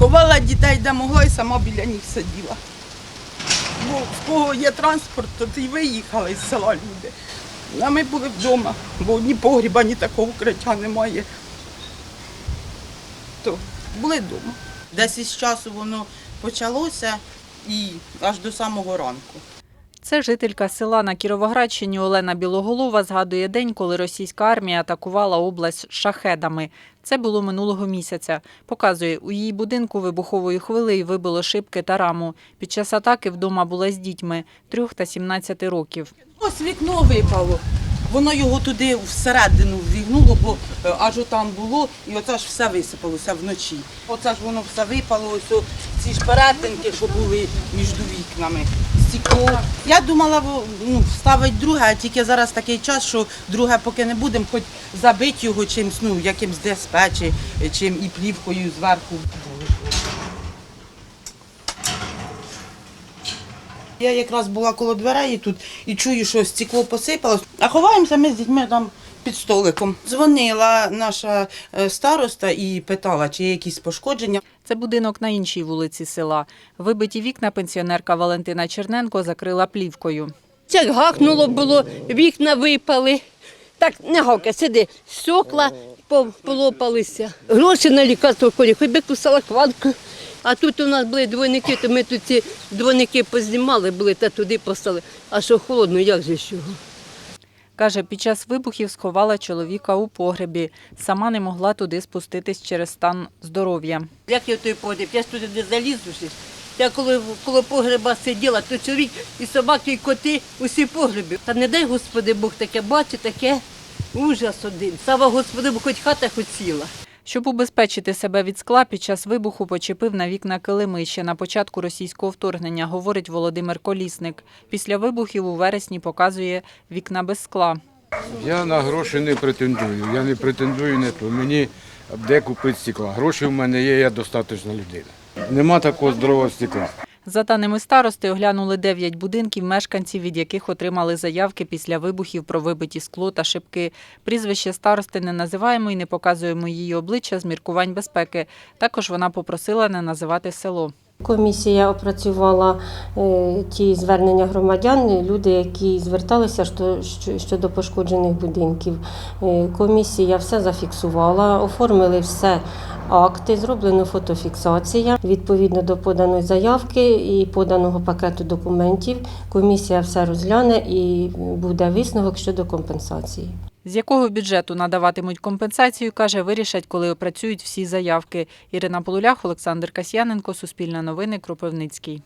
Ховала дітей, де могла, і сама біля них сиділа. Бо в кого є транспорт, то й виїхали з села люди. А ми були вдома, бо ні погріба, ні такого укриття немає. То були вдома. Десь із часу воно почалося і аж до самого ранку. Це жителька села на Кіровоградщині Олена Білоголова згадує день, коли російська армія атакувала область шахедами. Це було минулого місяця. Показує, у її будинку вибуховою хвилею вибило шибки та раму. Під час атаки вдома була з дітьми трьох та 17 років. Ось вікно випало. Воно його туди всередину ввігнуло, бо е, аж там було, і оце ж все висипалося вночі. Оце ж воно все випало, ось ці ж перетинки, що були між вікнами. Стекло. Я думала ну, ставити друге, а тільки зараз такий час, що друге поки не будемо, хоч забити його чимось, ну, якимсь ДСП чи чим і плівкою зверху. Я якраз була коло дверей тут і чую, що стекло посипалось. А ховаємося ми з дітьми там під столиком. Дзвонила наша е, староста і питала, чи є якісь пошкодження. Це будинок на іншій вулиці села. Вибиті вікна пенсіонерка Валентина Черненко закрила плівкою. Як гахнуло було, вікна випали. Так не гавка, сиди, стекла полопалися. Гроші на лікарство ходять, хоч би кусала квадку. А тут у нас були двойники, то ми тут ці двойники познімали, були та туди постали. А що холодно, як же ж його? Каже, під час вибухів сховала чоловіка у погребі. Сама не могла туди спуститись через стан здоров'я. Як я той погреб? Я ж туди не залізу. Я коли коло погреба сиділа, то чоловік і собаки, і коти усі погребі. Та не дай Господи Бог таке бачить, таке ужас один. Слава Господи, бо хоч хата хоч ціла. Щоб убезпечити себе від скла, під час вибуху почепив на вікна килими ще на початку російського вторгнення, говорить Володимир Колісник. Після вибухів у вересні показує вікна без скла. Я на гроші не претендую. Я не претендую на то. Мені де купити стекла. Гроші в мене є, я достаточна людина. Нема такого здорового стекла. За даними старости, оглянули 9 будинків мешканців, від яких отримали заявки після вибухів про вибиті скло та шибки. Прізвище старости не називаємо і не показуємо її обличчя з міркувань безпеки. Також вона попросила не називати село. Комісія опрацювала е, ті звернення громадян, люди, які зверталися що- що- щодо пошкоджених будинків. Е, Комісія все зафіксувала, оформили все акти, зроблено фотофіксація. Відповідно до поданої заявки і поданого пакету документів, комісія все розгляне і буде висновок щодо компенсації. З якого бюджету надаватимуть компенсацію, каже, вирішать, коли опрацюють всі заявки. Ірина Полулях, Олександр Касьяненко, Суспільне новини, Кропивницький.